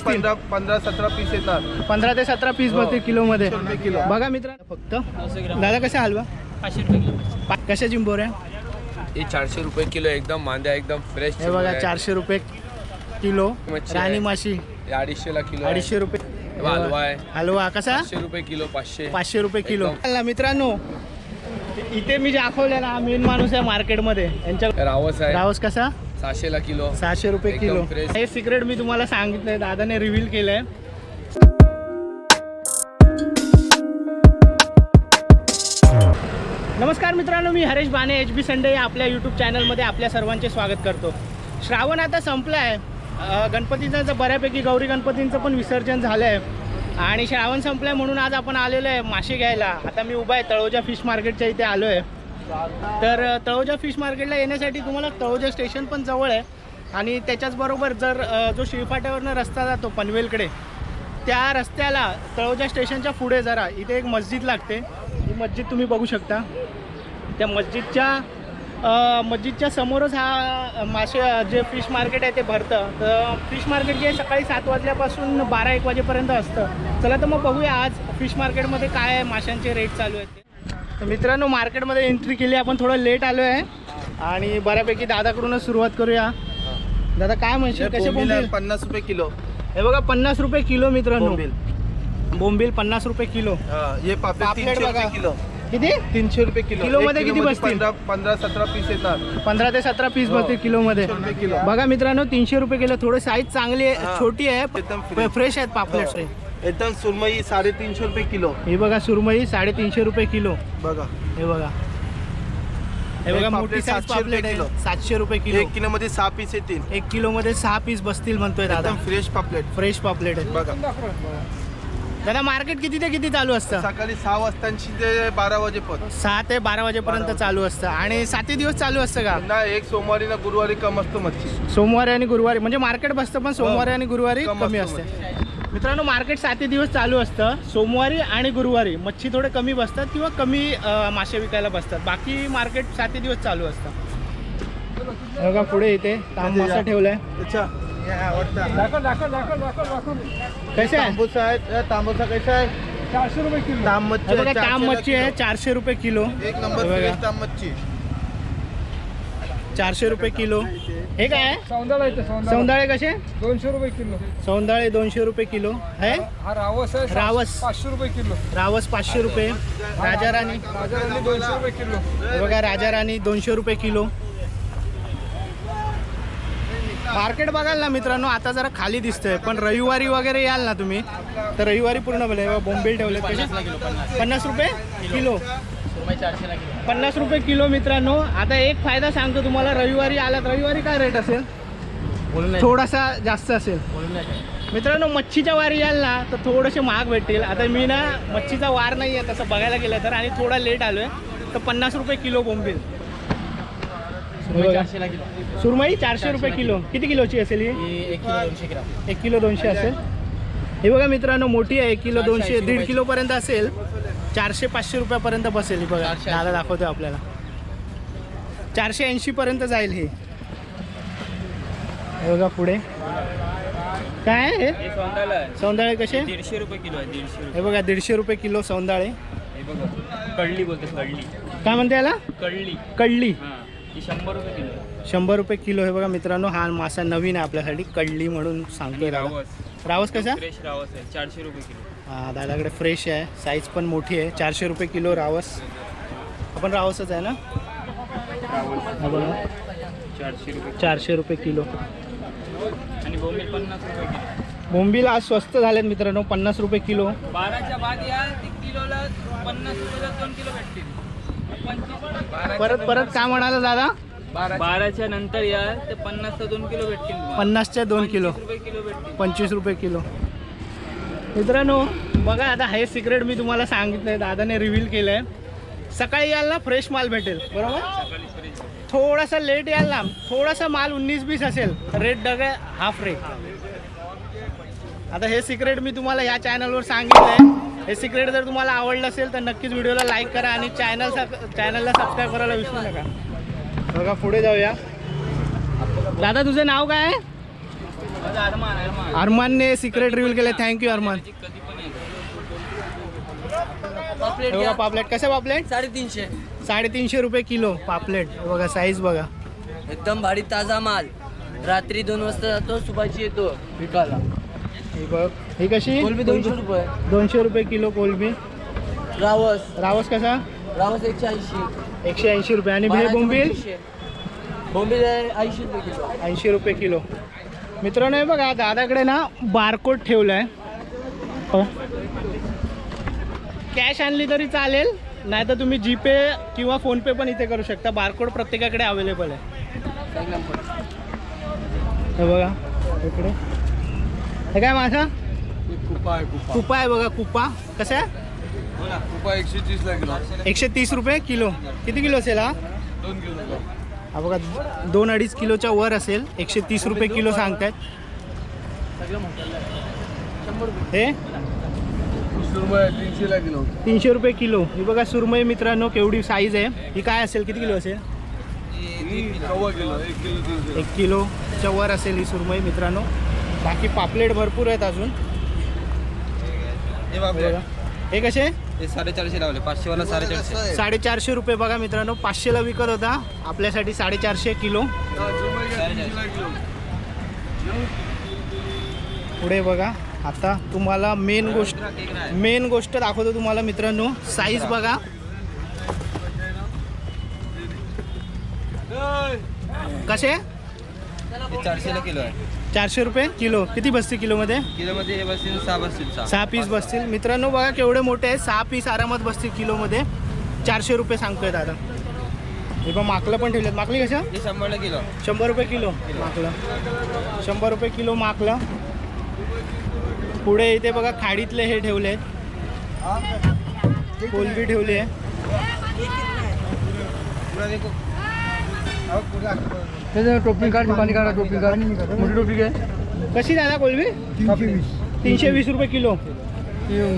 पंधरा पंधरा सतरा पीस येतात. पंधरा ते सतरा पीस बसते किलोमध्ये. शंभर हो. किलो. बघा मित्रांनो. फक्त दादा कसा हलवा? पाचशे रुपये किलो कशा चिंबोऱ्या ये चारशे रुपये किलो एकदम मांद्या एकदम फ्रेश हे बघा चारशे रुपये किलो. राणी. माशी. अडीचशेला किलो अडीचशे रुपये. हे हलवा आहे. हलवा कसा? पाचशे रुपये किलो पाचशे. पाचशे रुपये किलो. मित्रांनो इथे मी जे दाखवलेला हा मेन माणूस आहे मार्केटमध्ये यांच्या रावस आहे. रावस कसा? सहाशेला किलो. सहाशे रुपये एकदम किलो. fresh. हे सिक्रेट मी तुम्हाला सांगितलंय दादाने रिव्हील केलंय. नमस्कार मित्रांनो मी हरेश बाने एच बी संडे या आपल्या यूट्यूब चॅनलमध्ये आपल्या सर्वांचे स्वागत करतो. श्रावण आता संपला आहे गणपतीचं तर बऱ्यापैकी गौरी गणपतींचं पण विसर्जन झालं आहे आणि श्रावण संपलं आहे म्हणून आज आपण आलेलो आहे मासे घ्यायला. आता मी उभा आहे तळोजा फिश मार्केटच्या इथे आलो आहे तर तळोजा फिश मार्केटला येण्यासाठी तुम्हाला तळोजा स्टेशन पण जवळ आहे. आणि त्याच्याचबरोबर जर जो शिळफाट्यावरनं रस्ता जातो पनवेलकडे त्या रस्त्याला तळोजा स्टेशनच्या पुढे जरा इथे एक मस्जिद लागते. ही मस्जिद तुम्ही बघू शकता. त्या मस्जिदच्या मस्जिदच्या समोरच हा मासे जे फिश मार्केट आहे ते भरतं. तर फिश मार्केट जे सकाळी सात वाजल्यापासून बारा एक वाजेपर्यंत असतं. चला तर मग बघूया आज फिश मार्केटमध्ये काय आहे माशांचे रेट चालू आहेत तर मित्रांनो मार्केटमध्ये एंट्री केली. आपण थोडं लेट आलो आहे. आणि बऱ्यापैकी दादाकडूनच सुरुवात करूया. दादा काय म्हणशील? कसे बोंबील पन्नास रुपये किलो. हे बघा पन्नास रुपये किलो मित्रांनो. बोंबील. बोंबील पन्नास रुपये किलो. हा, पापलेट बघा. किलो. किती? तीनशे रुपये किलो. किलोमध्ये एक किती बसतील? पंधरा सतरा पीस येतात. पंधरा ते सतरा पीस हो. बसतील किलो. बघा मित्रांनो तीनशे रुपये किलो. थोडे साईज चांगली आहे. छोटी आहे. फ्रेश आहेत पापलेट. हो. एकदम सुरमई साडेतीनशे रुपये किलो. हे बघा सुरमई साडेतीनशे रुपये किलो. बघा. हे बघा. हे बघा मोठी साईज 700 पापलेट रुपये आहे. किलो. सातशे रुपये किलो. एक किलो मध्ये सहा पीस येतील. एक किलो मध्ये सहा पीस बसतील म्हणतोय दादा. फ्रेश पापलेट. फ्रेश पापलेट आहे. बघा. दादा मार्केट किती ते किती चालू असतं? सकाळी सहा वाजतांशी ते बारा वाजेपर्यंत. सहा ते बारा वाजेपर्यंत चालू असतं. आणि सातही दिवस चालू असतं का? ना एक सोमवारी ना गुरुवारी कम असतो मच्छी. सोमवारी आणि गुरुवारी. म्हणजे मार्केट बसतं पण सोमवारी आणि गुरुवारी कम असते मित्रांनो मार्केट सातही दिवस चालू असतं. सोमवारी आणि गुरुवारी मच्छी थोडे कमी बसतात किंवा कमी मासे विकायला बसतात. बाकी मार्केट सातही दिवस चालू असतं. बघा पुढे इथे ताम मासा ठेवलाय. अच्छा. कसे आहे तांबूसा आहे तांबूसा कसा आहे चारशे रुपये किलो. ताम मच्छी हे बघा आहे, ताम 400 ला मच्छी आहे किलो. चारशे रुपये किलो. एक नंबर ताम मच्छी. चारशे रुपये किलो. हे काय आहे? सौंदाळे कसे? दोनशे रुपये किलो. सौंदाळे दोनशे रुपये किलो. आहे हा रावस आहे रावस. पाचशे रुपये किलो. रावस पाचशे रुपये. राजा राणी. दोनशे रुपये किलो. बघा राजा राणी दोनशे रुपये किलो. मार्केट बघाल ना मित्रांनो आता जरा खाली दिसतंय पण रविवारी वगैरे याल ना तुम्ही? तर रविवारी पूर्ण बोंबील ठेवले कसे? पन्नास रुपये किलो. पन्नास रुपये किलो मित्रांनो. आता एक फायदा सांगतो तुम्हाला रविवारी आलात रविवारी काय रेट असेल? थोडासा जास्त असेल. मित्रांनो मच्छीच्या वारी याल ना तर थोडेसे महाग भेटतील. आता मी ना मच्छीचा वार नाही आहे तसं बघायला गेलं तर आणि थोडा लेट आलोय तर पन्नास रुपये किलो बोंबील. सुरमई चारशे रुपये किलो. किती किलोची असेल ही? एक किलो दोनशे असेल. हे बघा मित्रांनो मोठी आहे एक किलो दोनशे दीड किलो पर्यंत असेल. चारशे पाचशे रुपयापर्यंत बसेल ही बघा. दादा दाखवतो आपल्याला. चारशे ऐंशी पर्यंत जाईल हे. हे बघा पुढे. काय आहे हे? सौंदाळे. कसे? दीडशे रुपये किलो आहे दीडशे हे बघा दीडशे रुपये किलो सौंदाळे. हे बघा कळली बोलते कळली. काय म्हणते याला? कळली. कडली ही शंभर रुपये किलो. शंभर रुपये किलो हे बघा मित्रांनो हा मासा नवीन आहे आपल्यासाठी. कडली म्हणून सांगतोय रावस. रावस कसा? फ्रेश रावस आहे चारशे रुपये किलो. दादाकडे फ्रेश आहे. साईज पण मोठी आहे. चारशे रुपये किलो रावस. आपण रावसच आहे ना? चारशे रुपये चारशे रुपये किलो. आणि बोंबील पन्नास रुपये किलो. बोंबील आज स्वस्त झालेत मित्रांनो पन्नास रुपये किलो. बाराच्या बाद या ती किलोला पन्नास रुपयाला दोन किलो भेटतील. पंचवीस परत परत काय म्हणाला दादा? बाराच्या नंतर या ते पन्नासचा दोन किलो भेटतील. पन्नासच्या दोन किलो. किलो भेटतील. पंचवीस रुपये किलो. मित्रांनो बघा आता हे सिक्रेट मी तुम्हाला सांगितलंय दादाने रिव्हील केलंय. सकाळी याल ना फ्रेश माल भेटेल बरोबर? थोडासा लेट याल ना थोडासा माल उन्नीस बीस असेल रेट डग आहे हाफ रेट आता हे सिक्रेट मी तुम्हाला ह्या चॅनलवर सांगितलंय. हे सिक्रेट जर तुम्हाला आवडलं असेल तर नक्कीच व्हिडिओला लाईक करा आणि चॅनल चॅनलला सबस्क्राईब करायला विसरू नका. बघा पुढे जाऊया. दादा तुझं नाव काय आहे? अरमानने सिक्रेट रिव्हील केले थँक्यू अरमान. बघा. पापलेट. कसे पापलेट? साडेतीनशे. साडेतीनशे रुपये किलो पापलेट. बघा साईज बघा. एकदम भारी ताजा माल. रात्री दोन वाजता जातो सुभाची येतो विकायला ही बघ. ही कशी? कोलबी दोनशे रुपये. दोनशे रुपये किलो कोलबी. रावस. रावस कसा? रावस एकशे ऐंशी. एकशे ऐंशी रुपये. आणि हे बोंबील? बोंबील आहे ऐंशी रुपये किलो. ऐंशी रुपये किलो. मित्रांनो हे बघा दादाकडे ना बारकोड ठेवला आहे कॅश आणली तरी चालेल नाही तर तुम्ही जीपे किंवा फोनपे पण इथे करू शकता. बारकोड प्रत्येकाकडे अवेलेबल आहे. हे बघा इकडे. हे काय माझा कुपा आहे कुपा. कुपा आहे? बघा कुपा कसं आहे कुपा एकशे किलो. एकशे तीस रुपये किलो. किती किलो असेल हा? दोन किलो. हा बघा दोन अडीच किलोच्या वर असेल. एकशे तीस रुपये किलो सांगतायत. हे? तीनशे रुपये किलो. ही बघा सुरमई मित्रांनो केवढी साईज आहे. ही काय असेल? किती किलो असेल? एक किलो किलोच्या वर असेल ही सुरमई मित्रांनो. बाकी पापलेट भरपूर आहेत अजून. बघा. हे कसे? हे साडेचारशे लावले पाचशे वाला साडेचारशे. साडेचारशे रुपये बघा मित्रांनो पाचशेला विकत होता. आपल्यासाठी साडेचारशे किलो. पुढे बघा आता तुम्हाला मेन गोष्ट मेन गोष्ट दाखवतो तुम्हाला मित्रांनो साईज बघा. कसे? चारशेला किलो आहे. चारशे रुपये किलो. किती बसते किलोमध्ये? किलोमध्ये हे बसतील सहा बसतील सहा. पीस बसतील. मित्रांनो बघा केवढे मोठे आहेत. सहा पीस आरामात बसतील किलोमध्ये. चारशे रुपये सांगतोय दादा. हे पण माकलं पण ठेवलेत. माकली कशा? शंभरला किलो. शंभर रुपये किलो. माकलं. शंभर रुपये किलो माकलं. पुढे इथे बघा खाडीतले हे ठेवले आहेत कोलबी ठेवली आहे. टोपी काढ पाणी काढा टोपी काढ. मोठी टोपी घे. कशी दादा कोलबी? तीनशे वीस. रुपये किलो.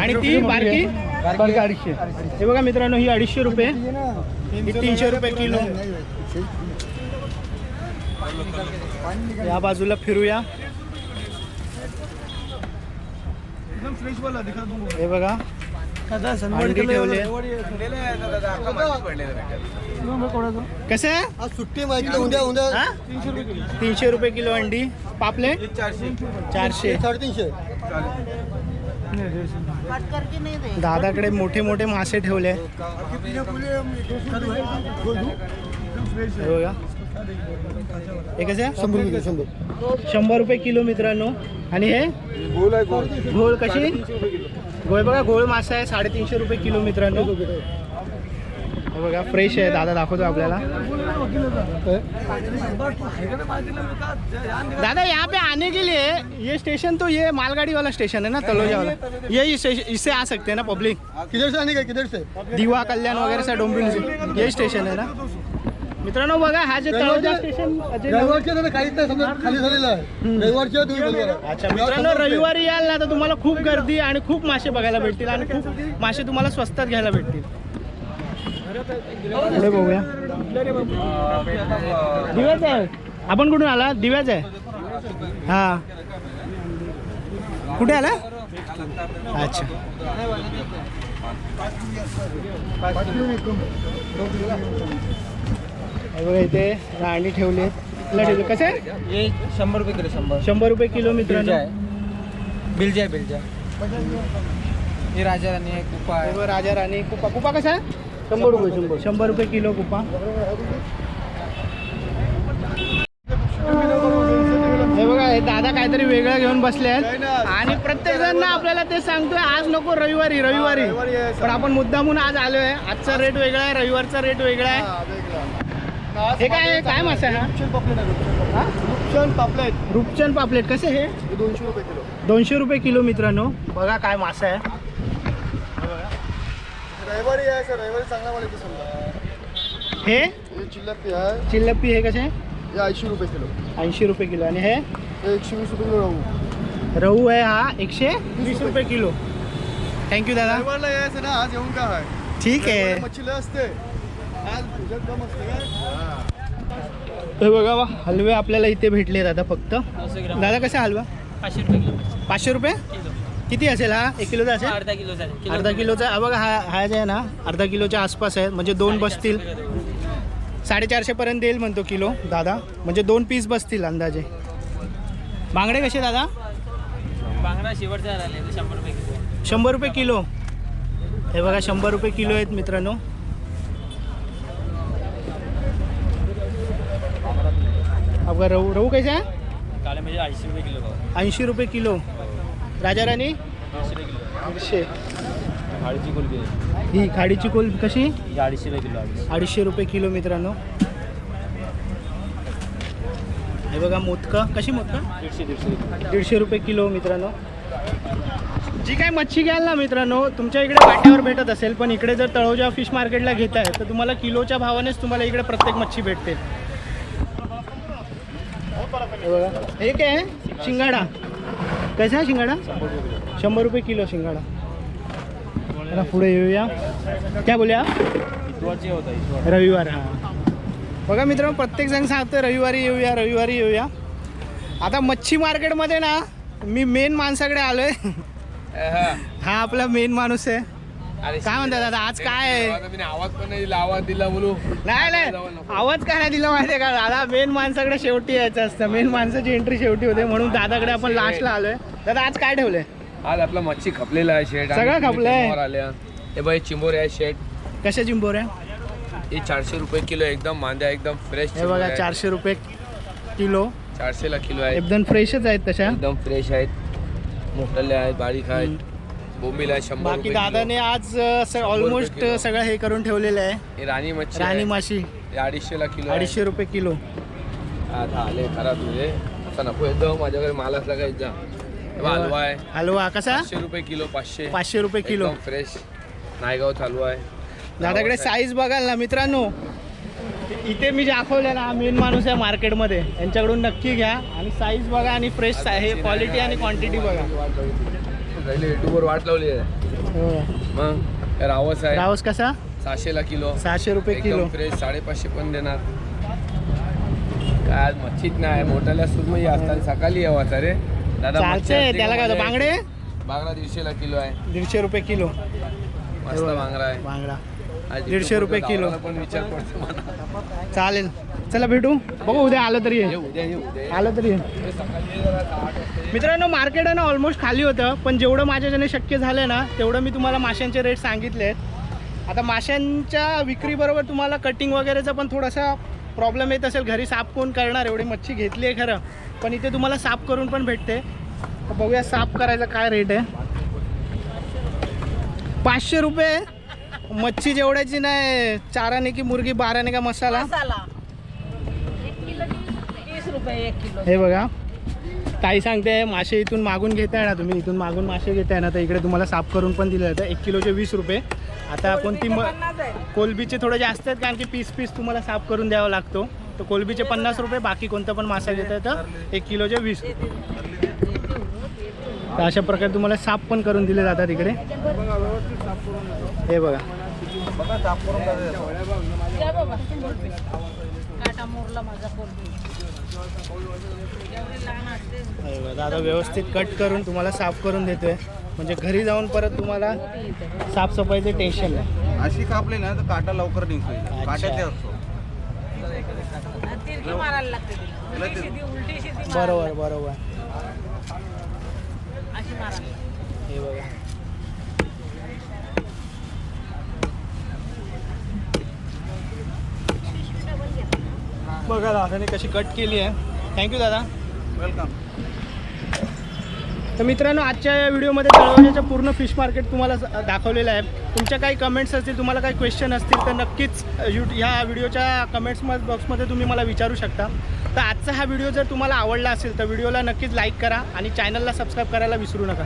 आणि ती बारकी? बारकी अडीचशे. हे बघा मित्रांनो ही अडीचशे रुपये. ही तीनशे रुपये किलो. या बाजूला फिरूया. हे बघा. अंडी ठेवले. कसं? आहे आज सुट्टी माहिती उद्या उद्या हा? तीनशे रुपये किलो अंडी. पापले चारशे. साडेतीनशे. दादाकडे मोठे मोठे मासे ठेवले. बघा. हे कसे? शंभर रुपये शंभर. शंभर रुपये किलो मित्रांनो. आणि हे? गोल आहे गोल. घोळ कशी? घोळ बघा घोळ मासा आहे साडेतीनशे रुपये किलो मित्रांनो. हे बघा फ्रेश आहे. दादा दाखवतो आपल्याला. दादा यहाँ पे आने के लिए ये स्टेशन तो ये मालगाड़ी वाला स्टेशन है ना तलोजा वाला? यही स्टेशन इससे आ सकते हैं ना पब्लिक किधर से आने का किधर से? दिवा कल्याण वगैरे सा डोंबिवली से। यही स्टेशन आहे ना? मित्रांनो बघा हा जे तळोजा स्टेशन जे नवीन- रविवारच्या तर काहीच नाही समजा खाली झालेलं आहे. रविवारच्या तुम्ही बंद करा. अच्छा मित्रांनो रविवारी याल ना तर तुम्हाला खूप गर्दी आणि खूप मासे बघायला भेटतील आणि खूप मासे तुम्हाला स्वस्तात घ्यायला भेटतील. पुढे बघूया. दिव्याच आहे. आपण कुठून आला? दिव्याच आहे. हा. कुठे आला? अच्छा. हे बघा इथे राणी ठेवली आहेत. ठेवली? कसं आहे हे शंभर रुपये किलो शंभर. शंभर रुपये किलो मित्रांनो. बिलजा बिलजा हे राजा राणी आहे कुपा हे आहे बघ राजा राणी कुपा. कुपा कसा आहे? शंभर रुपये शंभर. शंभर. रुपये किलो कुपा. हे बघा हे दादा काहीतरी वेगळं घेऊन बसले आहेत. आणि प्रत्येक जण ना आपल्याला ते सांगतोय आज नको रविवारी रविवारी. पण आपण मुद्दामून आज आलोय. आजचा रेट वेगळा आहे रविवारचा रेट वेगळा आहे. हे काय? काय मासा आहे हा? रुपचंद पापलेट रूपचंद पापलेट. कसे हे? दोनशे रुपये किलो. दोनशे रुपये किलो मित्रांनो. बघा काय मासा आहे. रविवारी आहे सर. रविवारी चांगला माल समजा. हे? चिल्लपी आहे. चिल्लप्पी हे कसे? ऐंशी रुपये किलो. ऐंशी रुपये किलो. आणि हे? एकशे वीस रुपये किलो राहू रहू आहे हा एकशे वीस रुपये. किलो. थँक्यू दादा. रविवारला यायचं ना आज येऊन का आहे ठीक आहे. रविवारी मच्छी लय असते. हे बघा वा हलवे आपल्याला इथे भेटले दादा फक्त. दादा कसा हलवा? पाचशे रुपये पाचशे रुपये? किती असेल हा? एक किलोचा असेल? अर्धा किलो चालेल अर्धा किलोचा बघा हा हा जे आहे ना? अर्धा किलोच्या आसपास आहे. म्हणजे दोन बसतील. साडेचारशेपर्यंत देईल म्हणतो किलो दादा. म्हणजे दोन पीस बसतील अंदाजे. बांगडे कसे दादा? बांगडा शेवटचा शंभर रुपये किलो. हे बघा शंभर रुपये किलो आहेत मित्रांनो. हा बघा रहू रहू कैसा म्हणजे ऐंशी रुपये किलो ऐंशी रुपये किलो। राजा राणी दीडशे रुपये किलो। दीडशे अडीचशे कोलबी ही खाडीची कोल कशी? ही अडीचशे रुपये किलो अडीचशे अडीचशे रुपये किलो मित्रांनो। हे बघा मोदकं. कशी मोदकं? दीडशे दीडशे रुपये दीडशे रुपये किलो मित्रांनो. जी काय मच्छी घ्याल ना मित्रांनो तुमच्या इकडे वाट्यावर भेटत असेल पण इकडे जर तळोजा फिश मार्केटला घेताय तर तुम्हाला किलोच्या भावानेच तुम्हाला इकडे प्रत्येक मच्छी भेटते. हे बघा. हे काय आहे? शिंगाडा. कसा आहे शिंगाडा? शंभर रुपये किलो शिंगाडा. जरा पुढे येऊया. काय बोलूया? रविवार हा. बघा मित्रांनो प्रत्येक जण सांगतो रविवारी येऊया रविवारी येऊया. आता मच्छी मार्केटमध्ये ना मी मेन माणसाकडे आलोय. हा. आपला मेन माणूस आहे. काय म्हणतात दादा? आज काय? आवाज पण नाही दिला आवाज दिला बोलू. नाही नाही. आवाज काय नाही दिला माहितीये का? दादा मेन माणसाकडे शेवटी यायचं असतं. मेन माणसाची एंट्री शेवटी होते. म्हणून दादाकडे आपण लास्टला आलोय. दादा आज काय ठेवलंय? आज आपला मच्छी खपलेला आहे शेट सगळं खपलंय. हे बाई चिंबोरे आहे शेट कशा चिंबोऱ्या हे चारशे रुपये किलो एकदम मांद्या एकदम फ्रेश हे बघा चारशे रुपये किलो. चारशे ला किलो आहे एकदम फ्रेशच आहेत तशा. एकदम फ्रेश आहेत. मोठले आहेत बारीक आहेत. बोंबील आहे शंभर बाकी रुपये. दादाने आज ऑलमोस्ट किलो. सगळं हे करून ठेवलेलं आहे. हे राणी मच्छी राणी आहे. माशी. हे अडीचशे ला किलो आहे. अडीचशे रुपये किलो. आता आले खरा तुझे. आता नको येतो माझ्याकडे माल असला जा. हलवा. आहे. हलवा कसा? पाचशे रुपये किलो पाचशे. पाचशे रुपये किलो. फ्रेश नायगाव चालू आहे. दादाकडे साईज बघाल ना मित्रांनो. इथे मी दाखवलं ना मेन माणूस आहे मार्केटमध्ये यांच्याकडून नक्की घ्या. आणि साईज बघा आणि फ्रेश आहे. क्वालिटी आणि क्वांटिटी बघा. युट्यूबवर वाट लावली आहे. मग रावस आहे. रावस कसा? सहाशे ला किलो. सहाशे रुपये किलो. फ्रेश साडेपाचशे पण देणार. काय आज मच्छीत नाही मोठ्याला सुरमई असतात सकाळी यावं आता रे. दादा मच्छी चालतंय असते त्याला काय होतं, बांगडे? येते. बांगडा दीडशे ला किलो आहे. दीडशे रुपये किलो. मस्त बांगडा आहे. बांगडा. दीडशे रुपये किलो. पण विचार चालेल. चला भेटू. बघू उद्या आलं तरी. आलं तरी. मित्रांनो मार्केट आहे ना ऑलमोस्ट खाली होतं. पण जेवढं माझ्याच्याने शक्य झालं ना तेवढं मी तुम्हाला माशांचे रेट सांगितले आहेत. आता माशांच्या विक्रीबरोबर तुम्हाला कटिंग वगैरेचा पण थोडासा प्रॉब्लेम येत असेल. घरी साफ कोण करणार? एवढी मच्छी घेतली आहे खरं. पण इथे तुम्हाला साफ करून पण भेटते. बघूया साफ करायचा काय रेट आहे. पाचशे रुपये मच्छी जेवढ्याची नाही चाराने की मुर्गी बाराने का मसाला? मसाला. एक किलो तीस रुपये एक किलो. हे बघा. ताई सांगते मासे इथून मागून घेताय ना तुम्ही इथून मागून मासे घेताय ना तर इकडे तुम्हाला साफ करून पण दिलं जातं एक किलोचे वीस रुपये. आता पन्नास आहे कोलबीचे थोडे जास्त आहेत कारण की पीस पीस तुम्हाला साफ करून द्यावा लागतो. तर कोलबीचे पन्नास रुपये बाकी कोणता पण मासा घेताय तर एक किलोचे वीस रुपये. तर अशा प्रकारे तुम्हाला साफ पण करून दिले जातात इकडे. हे बघा. दादा व्यवस्थित कट करून तुम्हाला साफ करून देतोय. म्हणजे घरी जाऊन परत तुम्हाला साफसफाईचे टेन्शन नाही अशी कापली ना तर काटा लवकर निघतो काट्याचे असतो. बरोबर बरोबर. हे बघा. बघा दादाने कशी कट केली आहे. थँक्यू दादा. वेलकम तर मित्रांनो आजच्या या व्हिडिओमध्ये तळवण्याचं पूर्ण फिश मार्केट तुम्हाला दाखवलेलं आहे. तुमच्या काही कमेंट्स असतील तुम्हाला काही क्वेश्चन असतील तर नक्कीच यू ह्या व्हिडिओच्या कमेंट्स बॉक्समध्ये तुम्ही मला विचारू शकता. तर आजचा हा व्हिडिओ जर तुम्हाला आवडला असेल तर व्हिडिओला नक्कीच लाईक करा आणि चॅनलला सबस्क्राईब करायला विसरू नका.